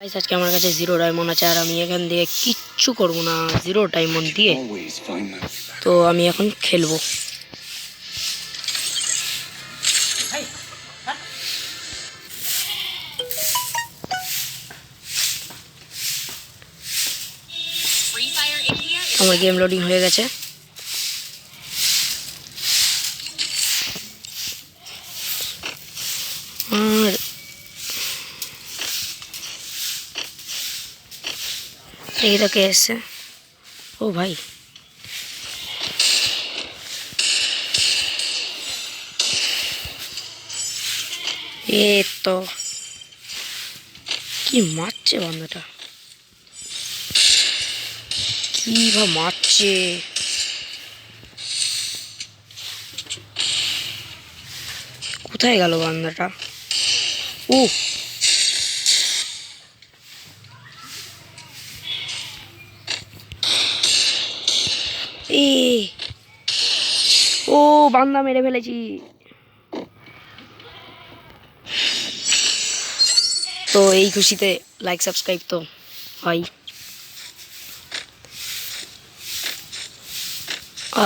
Guys আজকে আমার কাছে জিরো ডায়মন্ড আছে আর আমি এখান দিয়ে কিচ্ছু করব না জিরো ডায়মন্ড দিয়ে. তো আমি এখন খেলব আমার গেম লোডিং হয়ে গেছে আর এইটা কে এসছে ও ভাই। এ তো। কি মারছে বান্দাটা? কি বা মারছে? কোথায় গেল বান্দাটা? ও এ, ও, বান্দা মেরে ফেলেছি। তো এই খুশিতে লাইক সাবস্ক্রাইব তো হয়।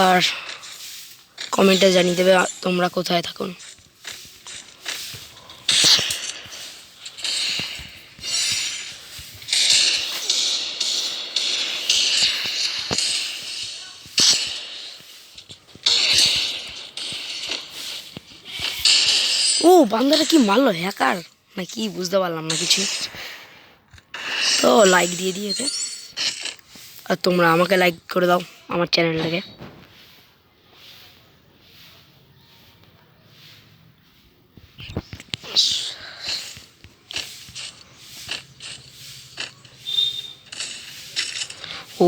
আর কমেন্টে জানিয়ে দেবে তোমরা কোথায় থাকুন ও বান্দাটা কি মারলো? হ্যাকার? না কি, বুঝতে পারলাম না কিছু। তো লাইক দিয়ে দিয়েছে। আর তোমরা আমাকে লাইক করে দাও আমার চ্যানেলটাকে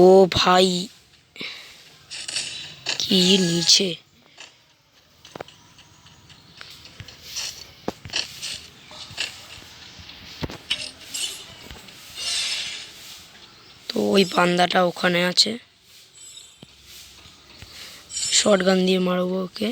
ও ভাই, কি নিচে তো ওই পান্দাটা ওখানে আছে। শর্ট গান দিয়ে মারবো ওকে।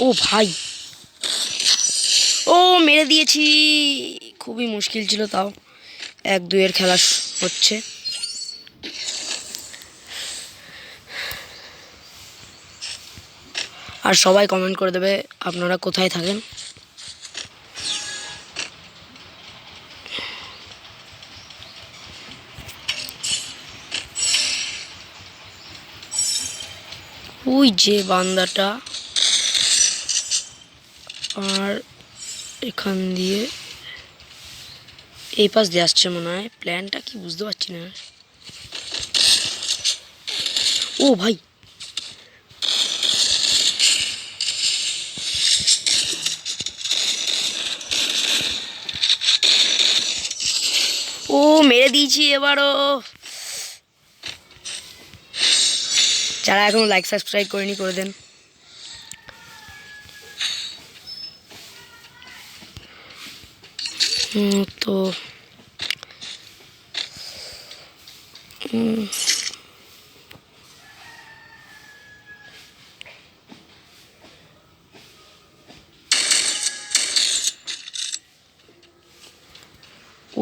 ও ভাই। ও, মেরে দিয়েছি। খুবই মুশকিল ছিল তাও। এক দুইয়ের খেলা হচ্ছে। আর সবাই কমেন্ট করে দেবে আপনারা কোথায় থাকেন। ওই যে বান্দাটা। আর এখান দিয়ে এই পাশ দিয়ে আসছে মনে হয়। প্ল্যানটা কি বুঝতে পারছি না। ও ভাই ও মেরে দিয়েছি এবারও। যারা এখনও লাইক সাবস্ক্রাইব করেনি করে দেন। তো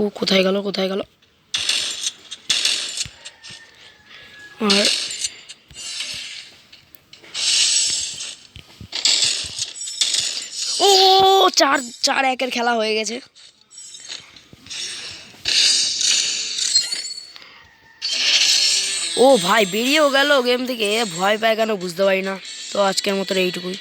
ও, কোথায় গেল কোথায় গেল? আর ও চার চার একের খেলা হয়ে গেছে। ও ভাই, বেরিয়েও গেল গেম থেকে ভয় পায় কেন বুঝতে পারি না। তো আজকের মতো এইটুকুই।